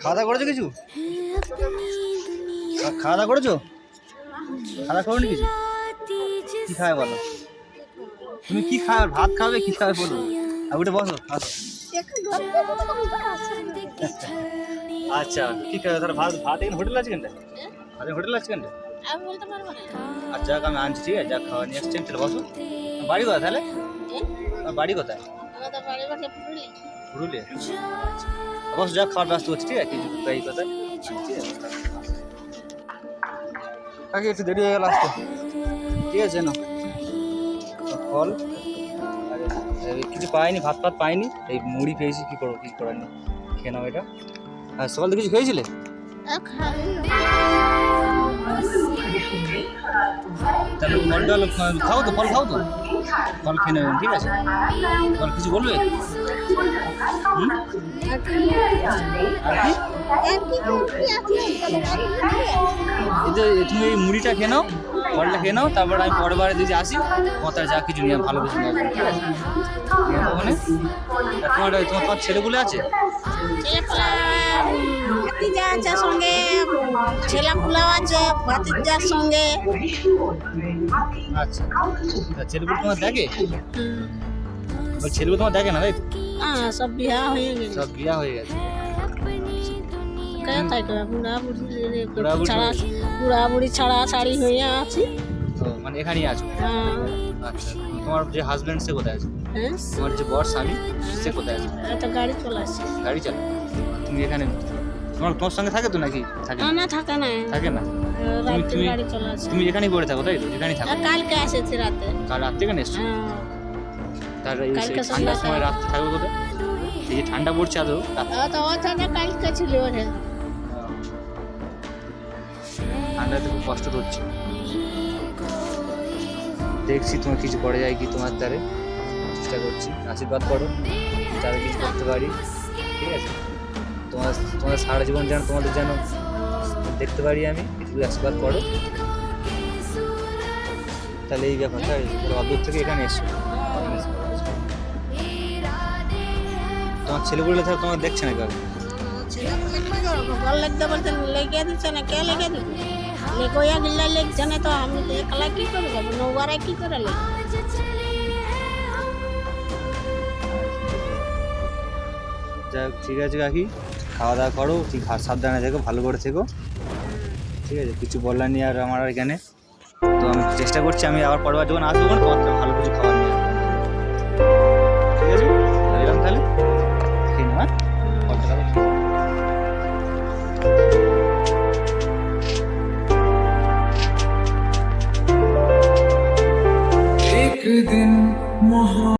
খাওয়া দাওয়া করেছ কিছু খাওয়া দাওয়া করেছ খাওয়া দাওয়া করনি কিছু কি খাবে বলো তুমি কি খাবে ভাত খাবে কি খাবে বলো আর উঠে বসো আসো আচ্ছা ঠিক আছে তাহলে ভাত ভাত এখানে হোটেল আছে কেনটা ভাত হোটেল আছে কেনটা আমি বলতে আচ্ছা আমি আনছি ঠিক আছে যা খাওয়া নিয়ে আসছেন বসো বাড়ি কোথায় তাহলে বাড়ি কোথায় পুরুলিয়া? অবশ্য যা খাওয়ার ব্যস্ত হচ্ছে ঠিক আছে কিছু তাই কথা কাকে একটু দেরি হয়ে গেল আসতে ঠিক আছে না ফল। কিছু পাইনি, ভাত ফাত পাইনি। এই মুড়ি পেয়েছি কী করব, কিছু করার নেই। খেয়ে নাও এটা। আর সকালে কিছু খেয়েছিলে? তাহলে টল খাও তো, ফল খাও তো। ফল খেয়ে নেবেন, ঠিক আছে? ফল কিছু বলবে? তুমি এই মুড়িটা খেয়ে নাও ফলটা খেয়ে নাও, তারপর আমি পরের যদি আসি কথা যা কিছু নিয়ে ভালো কিছু নিয়ে তোমার তোমার তোমার ছেলেগুলো আছে? ভাতিজা আছে সঙ্গে ছেলা পোলাও আছে ভাতিজার সঙ্গে। আচ্ছা। ছেলেগুলো তোমার দেখে? ছেলেগুলো তোমার দেখে না তাই হ্যাঁ সব বিয়া হয়ে গেছে। সব বিয়া হয়ে গেছে। কে বুড়া বুড়ি ছাড়া হয়ে আছি। মানে এখানেই আছো? হ্যাঁ। আচ্ছা তোমার যে সে কোথায় আছে? হ্যাঁ? তোমার যে বর স্বামী সে কোথায় আছে? গাড়ি চলে আসছে গাড়ি চালা তুমি এখানে তোমার তোমার সঙ্গে থাকে তো নাকি? থাকে না। থাকে না। থাকে না? রাতে তুমি- আসছে তুমি এখানেই পড়ে থাকো তাই তো? এখানেই থাকো। কালকে এসেছে রাতে। কাল রাত থেকে এসছো? হ্যাঁ। তার ঠান্ডার সময় রাত্রে থাকবে কোথায় এই যে ঠান্ডা পড়ছে আদৌ তো কালকে ছিল ঠান্ডাতে খুব কষ্ট হচ্ছে দেখছি তোমার কিছু করা যায় কি তোমার দ্বারে। চেষ্টা করছি। আশীর্বাদ করো। যারা কিছু করতে পারি। ঠিক আছে? তোমার তোমার সারা জীবন যেন তোমাদের যেন দেখতে পারি আমি একটু আশীর্বাদ করো। তাহলে এই ব্যাপার তাই অদূর থেকে এখানে এসছো তোমার ছেলেগুলো থাকলে তোমার দেখছে না লিখতে বলতে লেগে দিচ্ছে না কে লেগে তো আমি কি করে করে যাই হোক, ঠিক আছে কাকি। খাওয়া দাওয়া করো ঠিক হাত সাবধানে থেকো ভালো করে থেকো ঠিক আছে কিছু বলার নেই আর আমার আর এখানে তো আমি চেষ্টা করছি আমি আবার পরবার যখন আসবো না তোমার জন্য ভালো কিছু খাবার নিয়ে আসবো। ঠিক আছে এলাম তাহলে খেয়ে নেবো হ্যাঁ ফলটা তাহলে খেয়ে নাও। एक दिन मोहब्बत